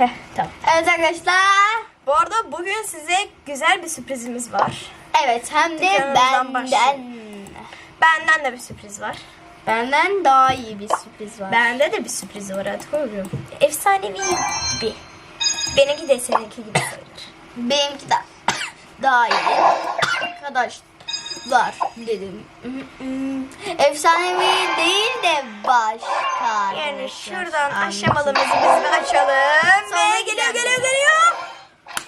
Heh, tamam. Evet arkadaşlar. Bu arada bugün size güzel bir sürprizimiz var. Evet hem de benden. başlayalım. Benden de bir sürpriz var. Benden daha iyi bir sürpriz var. Bende de bir sürpriz var atıyorum. Efsanevi gibi. Benimki de seninki gibi sayılır. Benimki de daha iyi. Arkadaşlar dedim. Efsanevi değil de başka. Yani şuradan aşamalı müziğimizi açalım. Sonra Ve geliyor geliyor geliyor.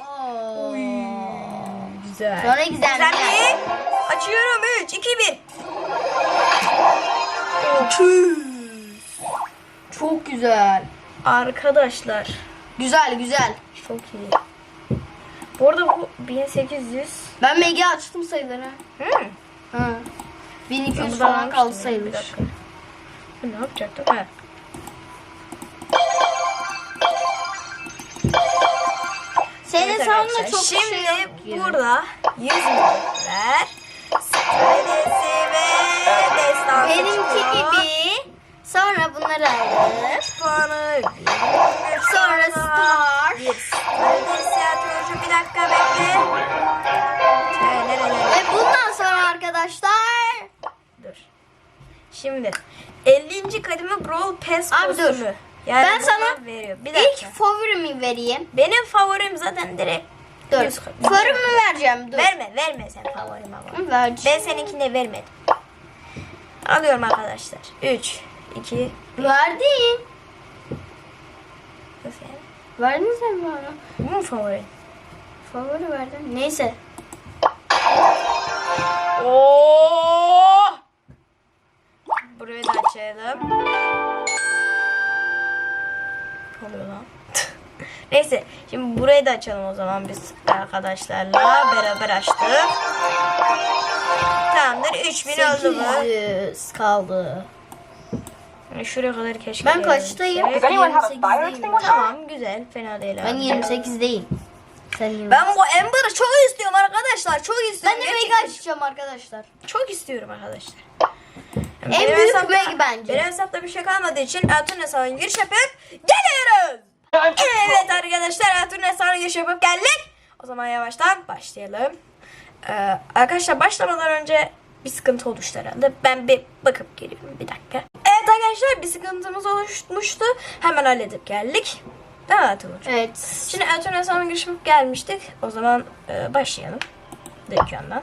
Oo. Güzel. Sonra güzel Güzel bir. Açıyorum 3, 2, 1. Çok güzel. Arkadaşlar Güzel güzel. çok iyi. Bu arada bu 1800. Ben MG açtım sayıları. Hı. Ha. 1200 Ben falan kaldı sayılır. Ne yapacaktım? Ha. Senin Evet arkadaşlar, çok Şimdi şey yok burada 100 milletler stratejisi ve destansı Benimki gibi. Sonra bunları alıp Puanı Sonra star. Bir atıyorum. Bir dakika bekle. Ee, nerelere? ve bundan sonra arkadaşlar Dur. Şimdi 50. kademe Brawl Pass Abi dur. kostümü. Yani Ben sana veriyor. Bir dakika. ilk favorimi vereyim. Benim favorim zaten direkt Dur. Yüz- Favorimi vereceğim. Dur. Verme verme sen favorimi ama. Hı, Vereceğim. Ben seninkine vermedim. Alıyorum arkadaşlar. 3, 2, Verdin. nasıl yani? Verdin sen bana. Bu mu favorin? Favori verdin. Neyse. Oo! Burayı da açalım. Ne oluyor lan? Neyse şimdi burayı da açalım o zaman biz arkadaşlarla beraber açtık. Tamamdır 3000 oldu mu? 800 kaldı. Yani Şuraya kadar keşke Ben kaçtayım? Does anyone have a fire 28'deyim. extinguisher? Tamam güzel fena değil Ben abi. 28'deyim. Sen 28. Ben bu Amber'ı çok istiyorum arkadaşlar. Çok istiyorum. ben de Gerçekten Mega açacağım arkadaşlar. Çok istiyorum arkadaşlar. En Benim büyük hesapta- Meg bence. Benim hesapta bir şey kalmadığı için Ertuğrul hesabına giriş yapıp geliyoruz. Evet arkadaşlar Ertuğrul hesabına giriş yapıp geldik. O zaman yavaştan başlayalım. Ee, arkadaşlar başlamadan önce bir sıkıntı oluştu herhalde. Ben bir bakıp geliyorum bir dakika. Evet arkadaşlar bir sıkıntımız oluşmuştu. Hemen halledip geldik. Değil mi Ertuğrul? Evet. Şimdi Ertuğrul hesabına giriş yapıp gelmiştik. O zaman e, başlayalım. Dükkandan.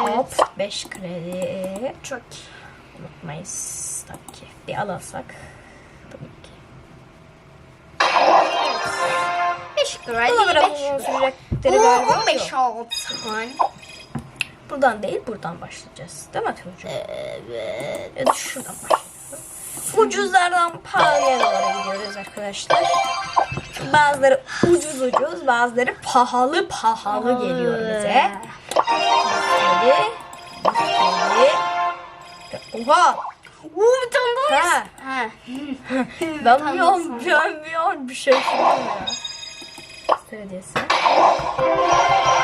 Hop 5 kredi. Çok Unutmayız tabii ki. Bir alırsak. Tabii ki. 5 Bu da kredi biraz 5. uzun sürecektir galiba. Oo 15 Yok. altın. Buradan değil buradan başlayacağız. Değil mi Tuğcuğum? Evet. Ya da şuradan başlayalım. Ucuzlardan pahalıya doğru gidiyoruz arkadaşlar. Bazıları ucuz ucuz, bazıları pahalı pahalı geliyor bize. Kredi. Kredi. Oha! Uuu bir tane daha. Ha. Ha. Ben bir an, bir an, bir an bir şey şaşırdım ya. Söylediyorsun.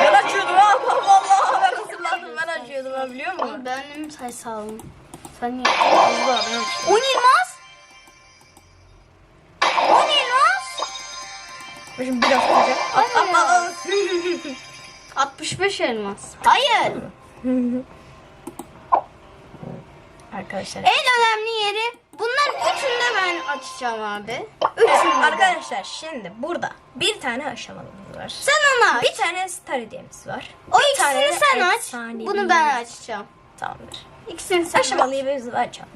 Ben açıyordum ha. Vallahi ben hazırlandım. Ben açıyordum ha biliyor musun? Benim sayısalım. Sen niye? Ben açıyordum. 10 elmas. 10 elmas. Şimdi biraz koyacağım. Aynen. Aa, aa, aa. 65 elmas. Hayır. Arkadaşlar. En önemli yeri bunların üçünü de ben açacağım abi. Üçünü. Arkadaşlar şimdi burada bir tane aşamalımız var. Sen onu aç. Bir tane star hediyemiz var. o bir tane ikisini sen aç. Bunu ben açacağım. Tamamdır. İkisini sen biz açalım.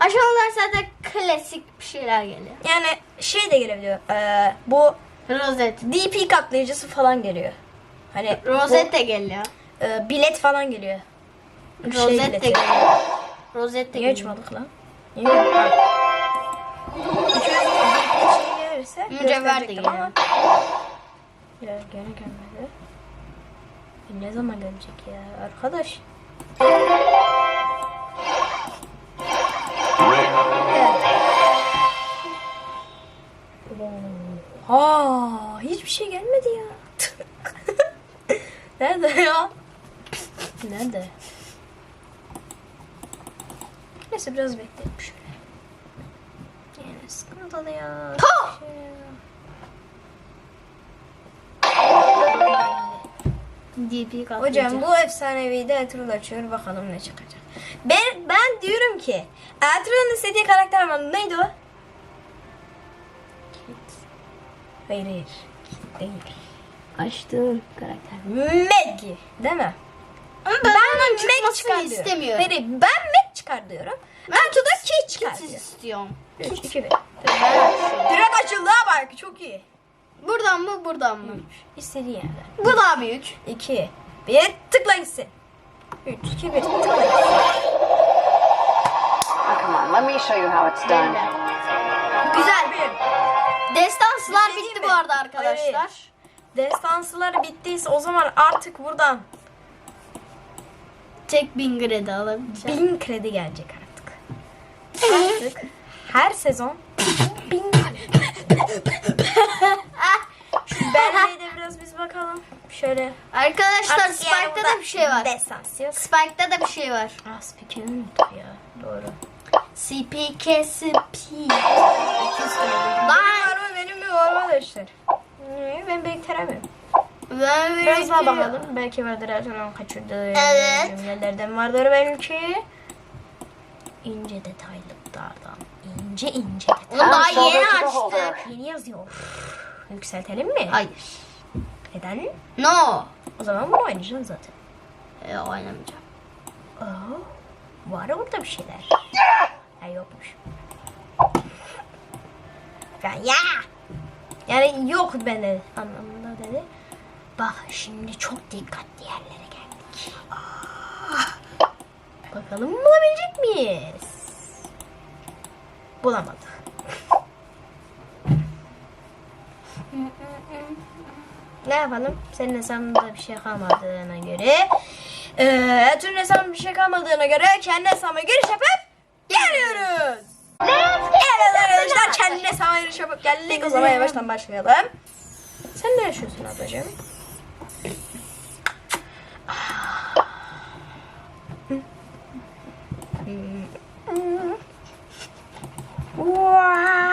Aşamalar zaten klasik bir şeyler geliyor. Yani şey de gelebiliyor. Ee, bu Rozet. DP katlayıcısı falan geliyor. Hani Rozet de geliyor. e, bilet falan geliyor. Şey Rozet de bileti. geliyor. Rozet de Niye geliyor. açmadık lan? Niye? İki şey gelirse Mücevher de geliyor. ama Ya gene gelmedi. E, ne zaman gelecek ya arkadaş? Ha, hiçbir şey gelmedi ya. Nerede ya? Nerede? Neyse biraz bekleyelim şöyle. Yani sıkıntı ortada ya. Puh! Şey ya. DP kalkacak. Hocam bu efsanevi de Ertuğrul açıyor. Bakalım ne çıkacak. Ben, ben diyorum ki Ertuğrul'un istediği karakter var. Neydi o? Hayır hayır. Kit değil. Açtım karakter. Meg. Değil mi? Ama ben, ben Meg çıkar istemiyorum. Hayır, ben Meg çıkar diyorum. Ertuğrul da Kit çıkar diyor. istiyorum. 3, 2, 1. Ben açıyorum. Direkt açıldı ha bak. Çok iyi. Buradan mı buradan mı? İstediği yerden. Bu daha büyük. 2, 1. Tıkla gitsin. 3, 2, 1. Tıkla gitsin. Oh, come on, let me show you how it's done. Güzel. Destanslar Bir şey bitti diyeyim bu mi? arada arkadaşlar. Hayır. Destansılar bittiyse o zaman artık buradan Tek bin kredi alabileceğim. 1000 kredi gelecek artık. Artık her sezon 1000 Şu Bende'ye de biraz biz bakalım. Şöyle. Arkadaşlar Artık Spike'da yani da bir şey var. Yok. Spike'da da bir şey var. Ah spikeri unuttuk ya. Doğru. CPKSP. Benim var mı benim mi var arkadaşlar? Ee, Ben biriktiremiyorum. Ben Biraz daha bakalım. Belki vardır Ertuğrul'un kaçırdığı Evet. cümlelerden vardır belki. İnce detaylılardan. İnce ince Onu detay. daha yeni açtık. Yeni yazıyor. Yükseltelim mi? Hayır. Neden? No. O zaman bunu oynayacaksın zaten. E, oynamayacağım. Oo, var orada bir şeyler. Ha yokmuş. Ya, ya. Yani yok bende anlamında dedi. Bak şimdi çok dikkatli yerlere geldik. Bakalım bulabilecek miyiz? Bulamadık. Ne yapalım? Senin hesabında bir şey kalmadığına göre eee tüm hesabında bir şey kalmadığına göre kendi hesabıma giriş yapıp geliyoruz. Evet arkadaşlar kendi hesabıma giriş yapıp geldik. O zaman yavaştan başlayalım. Sen ne yaşıyorsun ablacığım?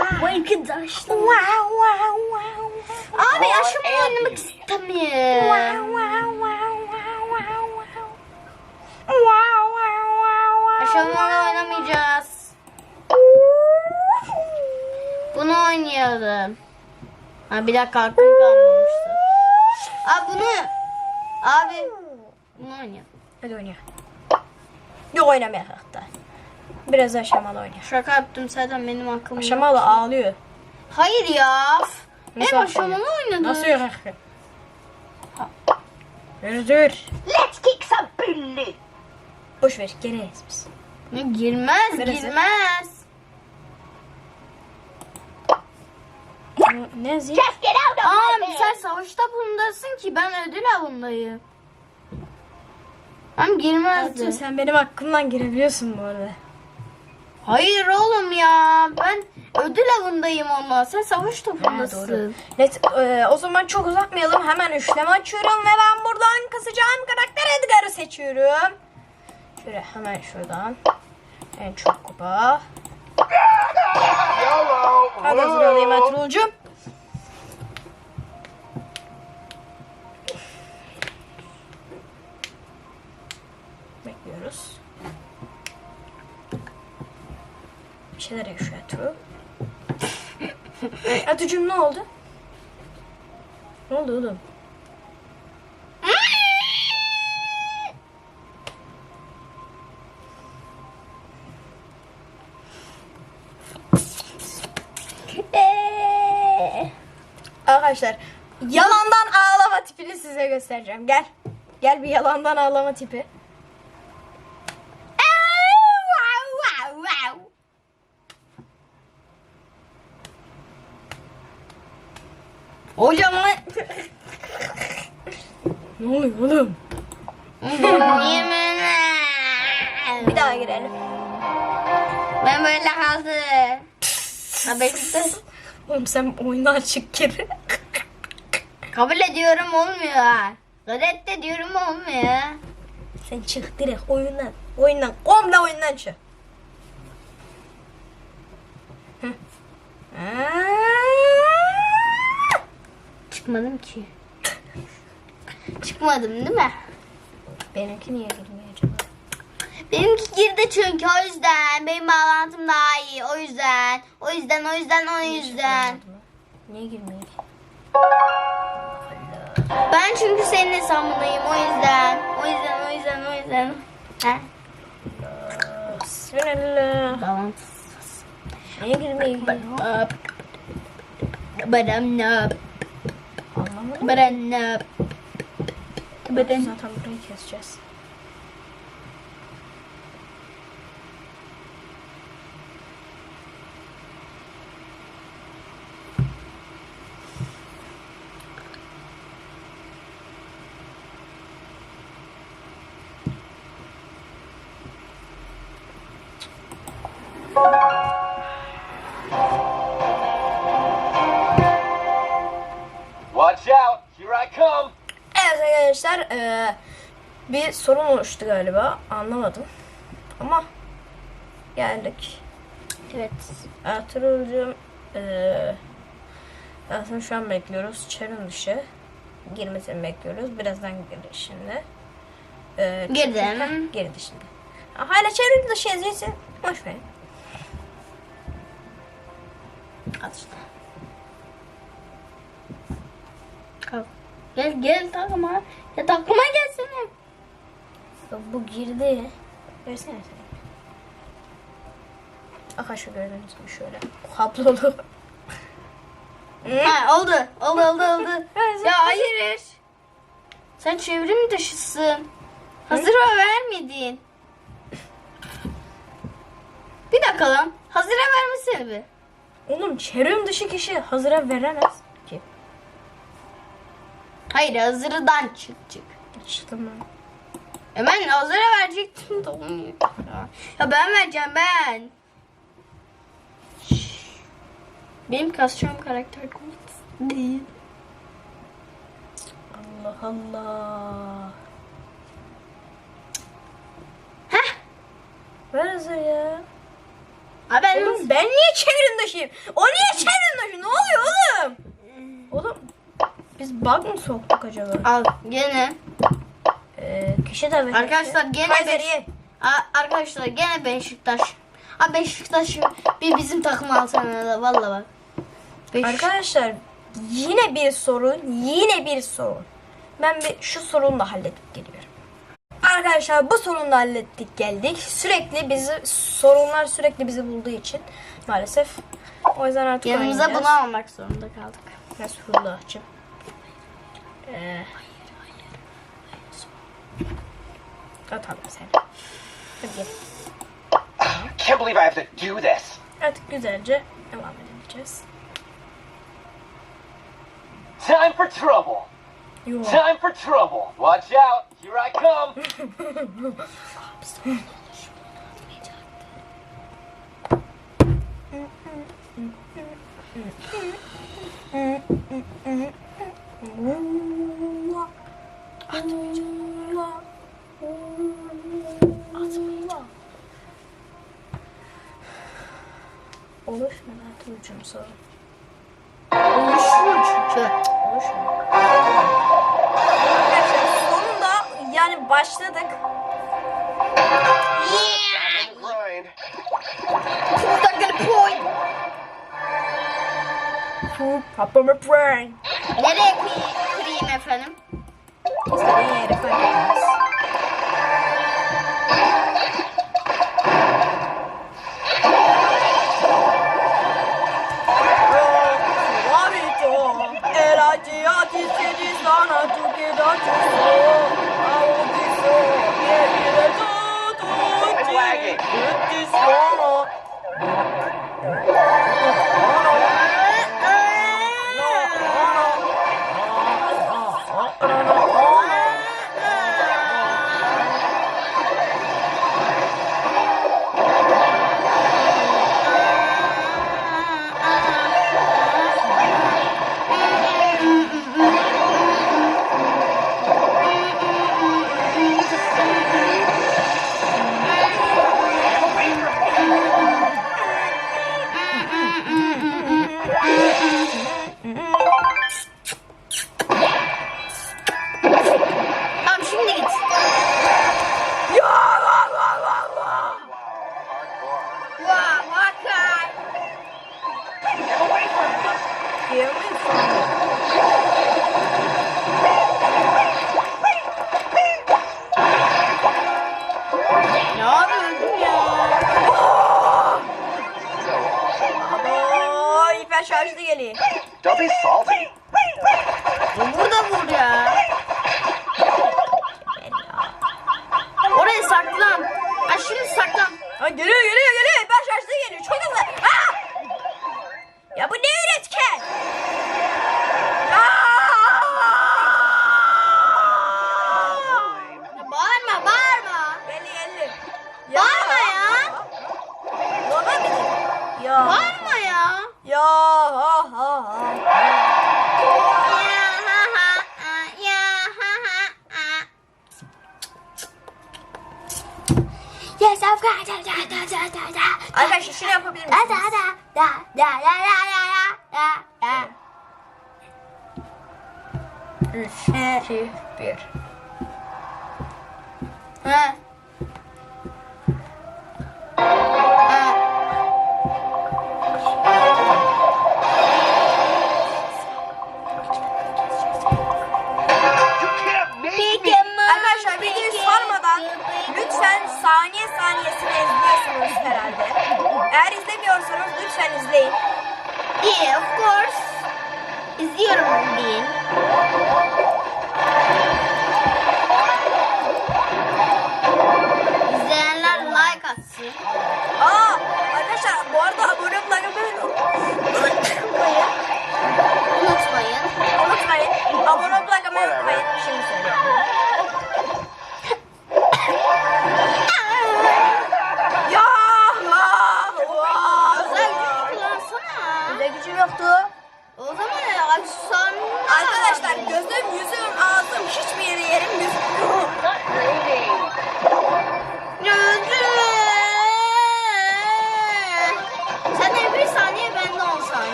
Arkadaşlar. Wow, wow, wow, wow. Abi aşımı oynamak istemiyorum. Wow, wow, wow, wow, wow, wow. Wow, wow, wow, wow. Aşamalı oynamayacağız. Bunu oynayalım. Ha bir dakika hakkım kalmamıştı. Abi bunu. Abi. Bunu oynayalım. Hadi oyna. Yok oynamaya hatta. Biraz aşamalı oyna. Şaka yaptım zaten benim aklım yok. Aşamalı ağlıyor. Hayır ya. Aşamalı? aşamalı oynadım. Nasıl? Dur dur. Let's kick some billy. Boş ver geri ez biz. Ne, Girmez Neresi? girmez. Ne yazayım? Just get out of Aa my sen bed. savaş topundasın ki ben ödül avındayım. Hem girmezdi. Ertuğ, sen benim hakkımdan girebiliyorsun bu arada. Hayır oğlum ya. Ben ödül avındayım ama sen savaş topundasın. doğru. Net, e, o zaman çok uzatmayalım. Hemen üçleme açıyorum ve ben buradan kasacağım karakter Edgar'ı seçiyorum. Şöyle hemen şuradan. En çok kupa. Hadi hazır alayım Ertuğrul'cum. Bekliyoruz. Bir şeyler yaşıyor Ertuğrul. Ertuğrul'cum ne oldu? Ne oldu oğlum? Arkadaşlar yalandan ağlama tipini size göstereceğim. Gel. Gel bir yalandan ağlama tipi. Hocam Ne oluyor oğlum? Yemin Bir daha girelim. Ben böyle kaldım. Ha bekle. Oğlum sen oyundan çık geri. Kabul ediyorum olmuyor. Reddediyorum olmuyor. sen çık direkt oyundan. Oyundan. Komple oyundan çık. Hı. Çıkmadım ki. Çıkmadım değil mi? Benimki niye girmiyor acaba? Benimki girdi çünkü o yüzden. Benim bağlantım daha iyi. O yüzden. O yüzden, o yüzden, o yüzden. Niye girmiyor ki? Ben çünkü senin hesabındayım. O yüzden. O yüzden, o yüzden, o yüzden. He? Bismillah. Bağlantısız. Niye girmiyor ki? Up. But I'm not. Anlamadım. But I'm not. But I'm Zaten burayı arkadaşlar eee, bir sorun oluştu galiba. Anlamadım. Ama geldik. Evet. Ertuğrul'cum eee aslında şu an bekliyoruz. Çarın dışı girmesini bekliyoruz. Birazdan gelir şimdi. Eee, Girdim. Heh, Girdi şimdi. Hala çevrim dışı yazıyorsun. Boş ver. Al işte. Al. Gel gel takma. Ya takma gelsene. Ya Bu girdi. Versene sen. Arkadaşlar gördüğünüz gibi şöyle kablolu. Ha oldu. Oldu oldu oldu. Ya hayır. Sen çevrim dışısın. Hazır vermedin? Bir dakika lan. Hazıra vermesene bir. Oğlum çevrim dışı kişi hazıra veremez. Hayır hazırdan çık çık. Açtım ben. E ben hazıra verecektim de olmuyor. Ya. ben vereceğim ben. Benim kasacağım karakter komik değil. Allah Allah. Heh. Ver hazır ya. Ha ben Oğlum ben niye çevrim dışıyım? O niye çevrim dışı? Ne oluyor oğlum? Oğlum biz bug mı soktuk acaba? Al gene. Ee, kişi de ver. Arkadaşlar gene Kaiser beş- ye. A- arkadaşlar gene Beşiktaş. Ha Beşiktaş bir bizim takım alsana da valla bak. Beş... Arkadaşlar yine bir sorun, yine bir sorun. Ben bir şu sorunu da halledip geliyorum. Arkadaşlar bu sorunu da hallettik geldik. Sürekli bizi sorunlar sürekli bizi bulduğu için maalesef. O yüzden artık Yanımıza bunu almak zorunda kaldık. Eh. Da tar vi oss her. Okay. I can't believe I have to do this. Atkudedge. Just... Time for trouble. You are. Time for trouble. Watch out. Here I come. Mm-hmm. Oluşmadı Ertuğrul'cum sorun. Oluşuyor çünkü. Oluşmadı. Arkadaşlar sonunda yani başladık. Grind. Papa my brain. Nereye kırayım efendim? İstediğin yere koyabiliriz. It's lagging. beni. Tabii sal beni. Vur da vur ya. Oraya saklan. Ha şimdi saklan. Ha geliyor geliyor geliyor. Ben şarjda geliyor. Çok hızlı. Ha! Ya bu ne üretken? 啊哒哒哒哒，而开始训练破壁哒哒哒哒哒哒哒哒哒哒。嗯，嗯，嗯。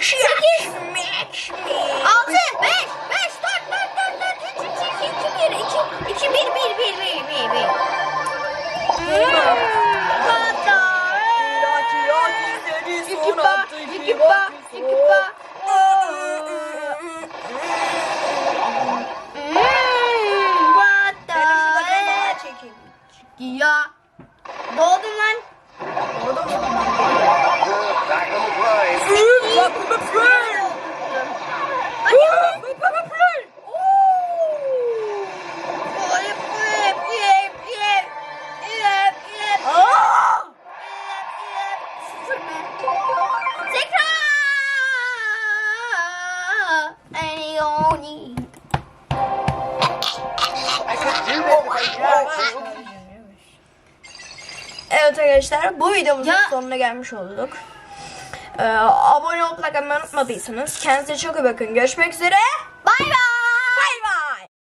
是啊 sonuna gelmiş olduk. Ee, abone olup like unutmadıysanız kendinize çok iyi bakın. Görüşmek üzere.